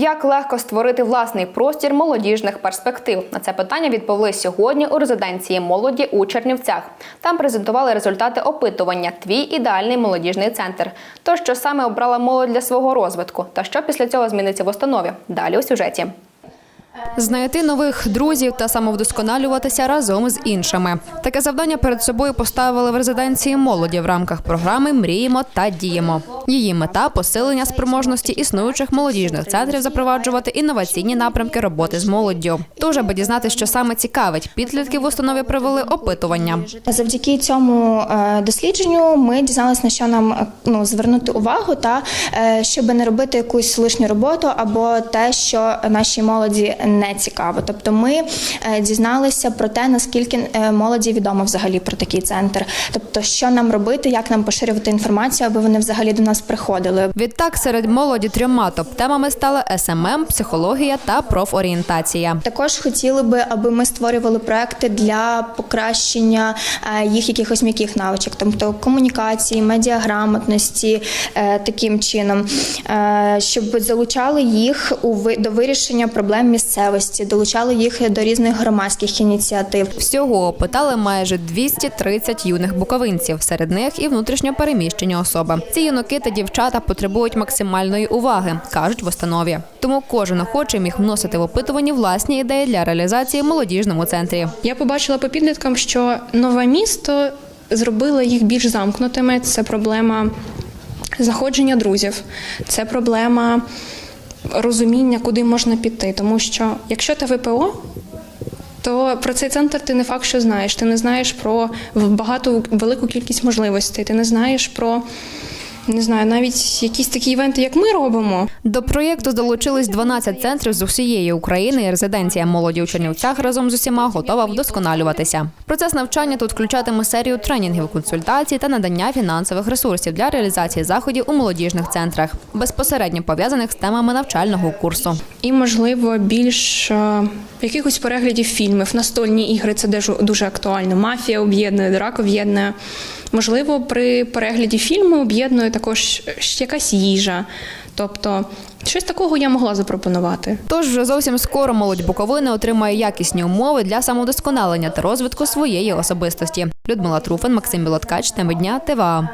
Як легко створити власний простір молодіжних перспектив? На це питання відповіли сьогодні у резиденції молоді у Чернівцях. Там презентували результати опитування Твій ідеальний молодіжний центр. То, що саме обрала молодь для свого розвитку, та що після цього зміниться в установі? Далі у сюжеті. Знайти нових друзів та самовдосконалюватися разом з іншими. Таке завдання перед собою поставили в резиденції молоді в рамках програми Мріємо та діємо. Її мета посилення спроможності існуючих молодіжних центрів запроваджувати інноваційні напрямки роботи з молоддю. Тож, аби дізнатися, що саме цікавить, підлітки в установі провели опитування. Завдяки цьому е, дослідженню ми дізналися, на що нам е, ну, звернути увагу, та е, щоб не робити якусь лишню роботу або те, що нашій молоді не цікаво. Тобто, ми дізналися про те, наскільки молоді відомо взагалі про такий центр. Тобто, що нам робити, як нам поширювати інформацію, аби вони взагалі до нас приходили. Відтак серед молоді трьома топ-темами стали СММ, психологія та профорієнтація. Також хотіли би, аби ми створювали проекти для покращення е, їх якихось м'яких навичок, тобто комунікації, медіаграмотності е, таким чином, е, щоб залучали їх у до вирішення проблем місцевості, долучали їх до різних громадських ініціатив. Всього опитали майже 230 юних буковинців. Серед них і внутрішньо переміщені особи. Ці юнаки та дівчата потребують максимальної уваги, кажуть в установі. Тому кожен охочий міг вносити в опитування власні ідеї для реалізації в молодіжному центрі. Я побачила по підліткам, що нове місто зробило їх більш замкнутими. Це проблема знаходження друзів, це проблема розуміння, куди можна піти. Тому що якщо ти ВПО, то про цей центр ти не факт, що знаєш. Ти не знаєш про багату велику кількість можливостей. Ти не знаєш про не знаю, навіть якісь такі івенти, як ми робимо. До проєкту долучились 12 центрів з усієї України. і Резиденція молоді у Чернівцях разом з усіма готова вдосконалюватися. Процес навчання тут включатиме серію тренінгів, консультацій та надання фінансових ресурсів для реалізації заходів у молодіжних центрах, безпосередньо пов'язаних з темами навчального курсу. І, можливо, більш е, якихось переглядів фільмів, настольні ігри це дуже актуально. Мафія об'єднує, драк об'єднує. Можливо, при перегляді фільму об'єднує також якась їжа. Тобто, щось такого я могла запропонувати. Тож вже зовсім скоро молодь Буковини отримає якісні умови для самовдосконалення та розвитку своєї особистості. Людмила Труфан, Максим Білоткач, теми дня, ТВА.